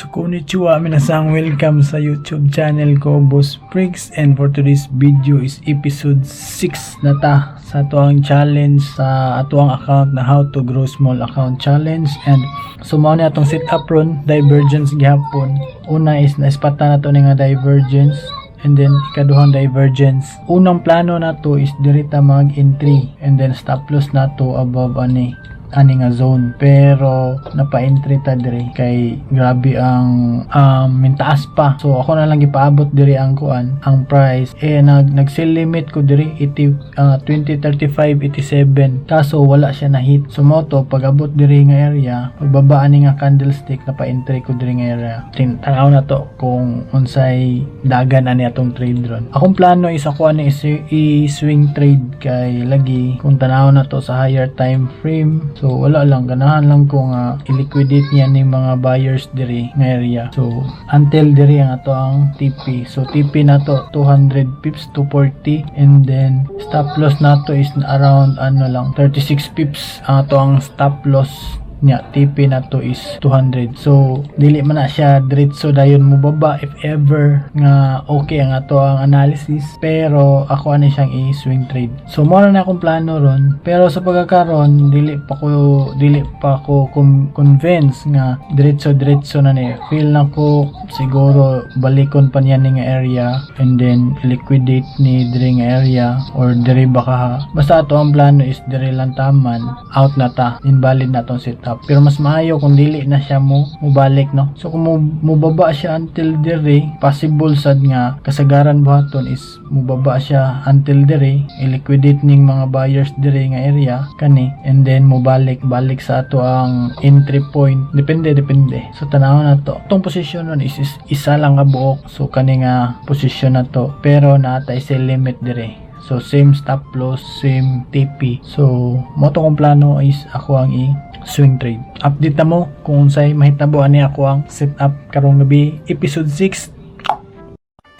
So konnichiwa, minasang welcome sa YouTube channel ko, Boss Briggs. And for today's video is episode 6 na ta sa atuang challenge sa atuang account na how to grow small account challenge. And sumaw na atong setup ron, divergence gihapon. Una is naispata na to ni nga divergence. And then, ikaduhang divergence. Unang plano na to is dirita mag-entry. And then, stop loss na to above ani ani nga zone pero napa-entry ta diri. Kay grabe ang um, mintaas pa. So ako na lang gipaabot diri ang kuan ang price. Eh nag nag sell limit ko diri 80 uh, 20 35 87 kaso wala siya na hit. So mo to pag abot diri nga area pagbaba ani nga candlestick napa-entry ko diri nga area. Tanaw na to kung unsay dagan ani atong trade ron. Akong plano is ako ani is i-swing trade kay lagi. Kung tanaw na to sa higher time frame so wala lang. Ganahan lang ko nga i-liquidate niya ni mga buyers diri nga area. So until diri ang ato ang TP so TP na to 200 pips to 40 and then stop loss na to is around ano lang 36 pips. Ang ato ang stop loss niya TP na to is 200 so dili man na siya diretso dayon. Mo baba if ever nga okay ang ato ang analysis. Pero ako ani siyang i-swing trade. So mo na akong plano ron. Pero sa pagkakaron dili pa ko dili pa ko convince nga diretso diretso na ni. Feel na ko siguro balikon pa niya ni nga area and then liquidate ni diri nga area or diri baka basta ato ang plano is diri lang taman. Out na ta. Invalid na tong setup pero mas maayo kung dili na siya mo mubalik no? So kung mubaba siya until diri possible sad nga kasagaran buhaton is mubaba siya until diri i-liquidate ning mga buyers diri nga area kani and then mubalik balik sa ato ang entry point. Depende depende. So tanaw na to. Tong position nun is, is isa lang ka buok so kani nga position na to. Pero naatay sa limit diri So same stop loss, same TP. So mo to kong plano is ako ang i swing trade. Update na mo kung unsay mahitabo ani ako ang setup karong gabi. Episode 6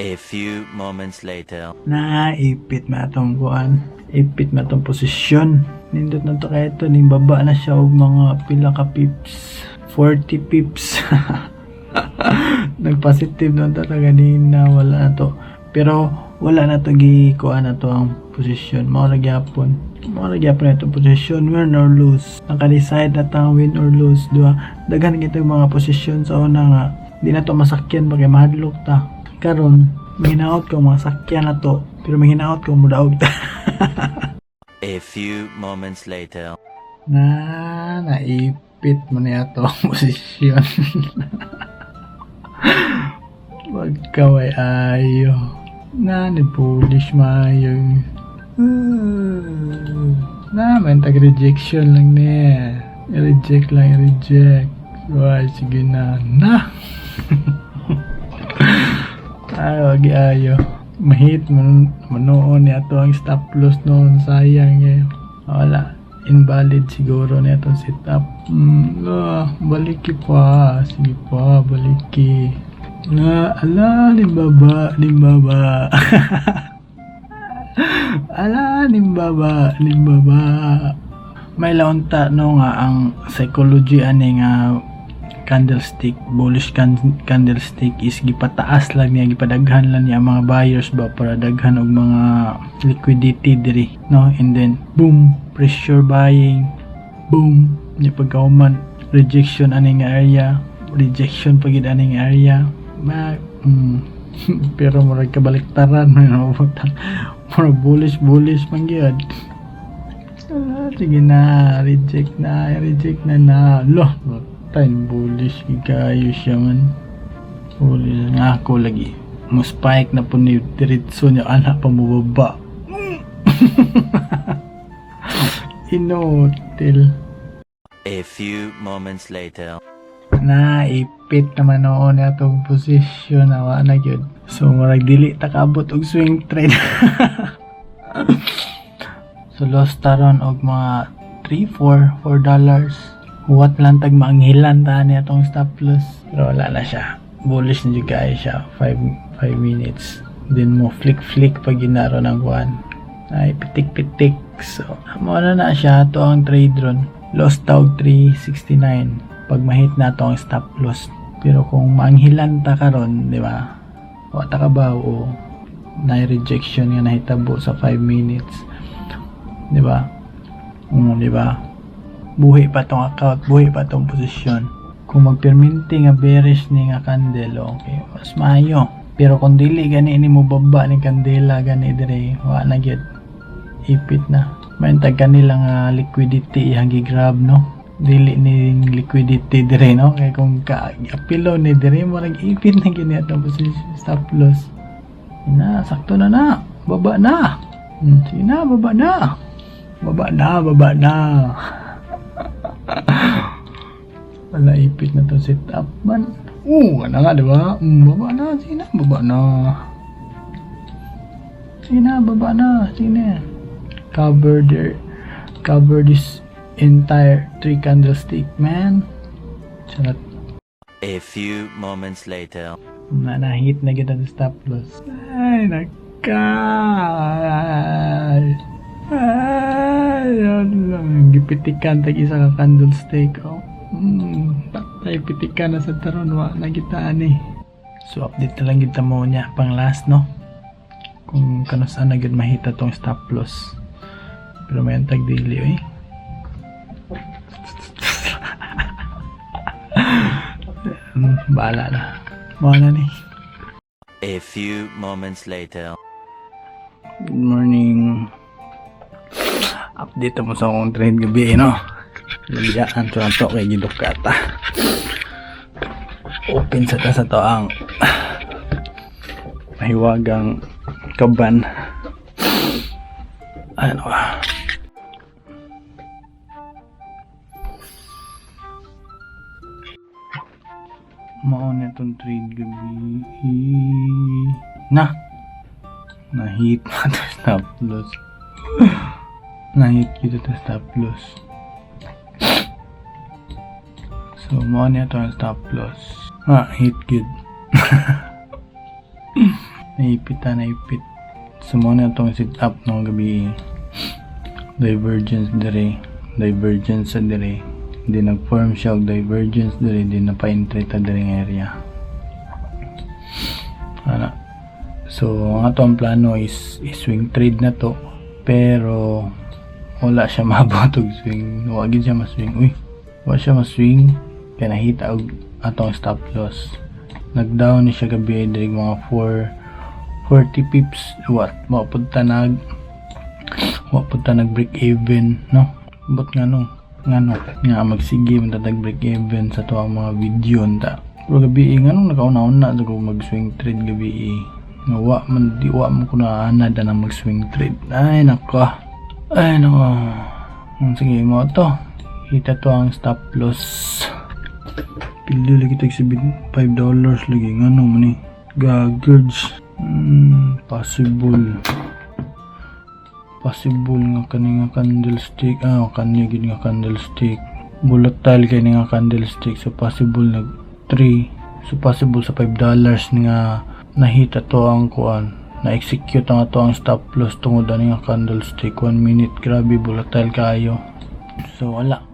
A few moments later. na ipit na atong kuan. Ipit na atong posisyon. Nindot na to kaya ito ning baba na siya og mga pila ka pips. 40 pips. Nagpositive nun ta ganina wala na to. Pero wala na to gi kuan na to ang posisyon. Mao ra gyapon. Mao ra gyapon itong posisyon. Win or lose. Naka-decide na tang win or lose duha daghan kita mga posisyon. Sa una nga di na to masakyan bagay mahadlok ta. Karon mahinaot ko mga sakyan na to. Pero mahinaot ko mudaog ta. A few moments later. na naipit mo niya to ang posisyon. Wag ka may ayo na ni polish mayo Ah, na man tag rejection lang niya reject lang reject Why, sige na na. Ay wag ayo mahit man manoon niya to. Ang stop loss noon sayang eh wala. Invalid siguro na itong setup. Mm, ah, baliki pa. Sige pa baliki na ala limbaba limbaba. Ala limbaba limbaba. May launta no nga ang psychology ani nga candlestick bullish can- candlestick is gipataas lang niya gipadaghan lang niya mga buyers ba para daghan og mga liquidity diri no? And then boom pressure buying boom ni pagkauman rejection aning area rejection pagid aning area ma mm, pero murag kabaliktaran man mabutang murag bullish bullish man gyud. Ah, sige na reject na reject na na. Lo time bullish kayo siya man. Bullish nga ako lagi. Mo spike na po ni diretso niya anak pa mo baba. Inotil. A few moments later. Na ipit naman noon na itong posisyon na wala na yun. So, marag dili takabot og swing trade. so, lost taron og mga 3, 4, 4 dollars. Huwat lang tag maanghilan ta niya itong stop loss. Pero wala na siya. Bullish na ay siya. 5, 5 minutes. Then mo flick-flick pag ginaro ng kuhan. Ay, pitik-pitik. So, mo na na siya. Ito ang trade ron. Lost tawag 369 pag mahit na to ang stop loss Pero kung maanghilan ta karon, di ba? Wa ta kabaw o na rejection nga nahitabo sa 5 minutes. Di ba? Um, di ba? Buhi pa tong account, buhi pa tong posisyon. Kung magperminti nga bearish ni nga candle, okay, mas maayo. Pero kung dili gani ini mo baba ni kandela gani dire, wa na gyud ipit na. May tag kanila nga liquidity ihang grab no. Dili ni liquidity dire no. Kay kung ka apilo ni dire mo nag ipit na gini atong position stop loss. Na, sakto na na. Baba na. Hmm, sige baba na. Baba na, baba na. Wala ipit na to set up man. Oo, ano nga, di ba? Mm, baba na, sige na, baba na. Sige na, baba na, sige na. Cover the, cover this entire three candlestick, man. Salat A few moments later. na nahit na kita sa stop loss. Ay, nakal. Ay, yun lang. Gipitikan tag isa ka candlestick. Oh. Hmm, patay pitikan na sa taron. Wa na kita ani. So, update na lang kita mo niya pang last, no? Kung kano saan na gid mahita tong stop loss. Pero may tag daily, eh. Hmm, bahala na. Mga na ni. A few moments later. Good morning. Update mo sa akong trade gabi, no? Lagyan to na to kay Gidukata. Open sa ta sa to ang mahiwagang kaban. Ano ba? Maon itong trade gabi. Na! Nahit na to stop loss. Nahit kita to stop loss. So, mo niya to ang stop loss. Ah, hit good. naipit na naipit. So, mo niya tong sit up ng gabi. Divergence dire. Divergence sa dire. Hindi nag-form siya og divergence dire. Hindi na pa-entry ta dire nga area. Ana. So, ang ato ang plano is, is swing trade na to. Pero, wala siya mabot og swing. Wag gid siya ma-swing. Uy, wala siya ma-swing. Kaya nahita og atong stop loss. Nag-down ni siya gabi diri mga 4 40 pips. What? Mapunta nag mapunta nag break even, no? But nga no, nga no, nga magsige man tatag break even sa to ang mga video nta. Pero gabi nga no, nakauna-una sa ko mag-swing trade gabi nga wa man di wa man ko na anad na mag-swing trade. Ay nako. Ay nako. Hmm, Sige mo to. Kita to ang stop loss. Pili lagi tag 5 dollars lagi nga no man eh. Gagurge. Hmm, possible. Possible nga kani nga candlestick. Ah, kani gid nga candlestick. Volatile kay nga candlestick. So possible nag 3 so possible sa 5 dollars nga nahita to ang kuan. Na-execute ang ato ang stop loss tungod ani nga candlestick. 1 minute grabe volatile kayo so wala.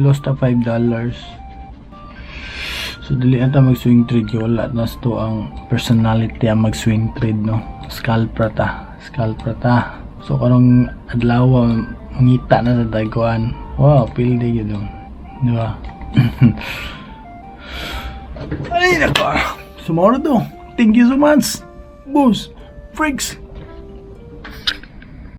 Lost ta 5 dollars. So dili ata mag swing trade kay wala na to ang personality ang mag swing trade no? Scalper ta. Scalper ta so karong adlaw mangita na sa daguan. Wow pildi gyud di ba? Ay nako. Tomorrow to. Thank you so much boss. Freaks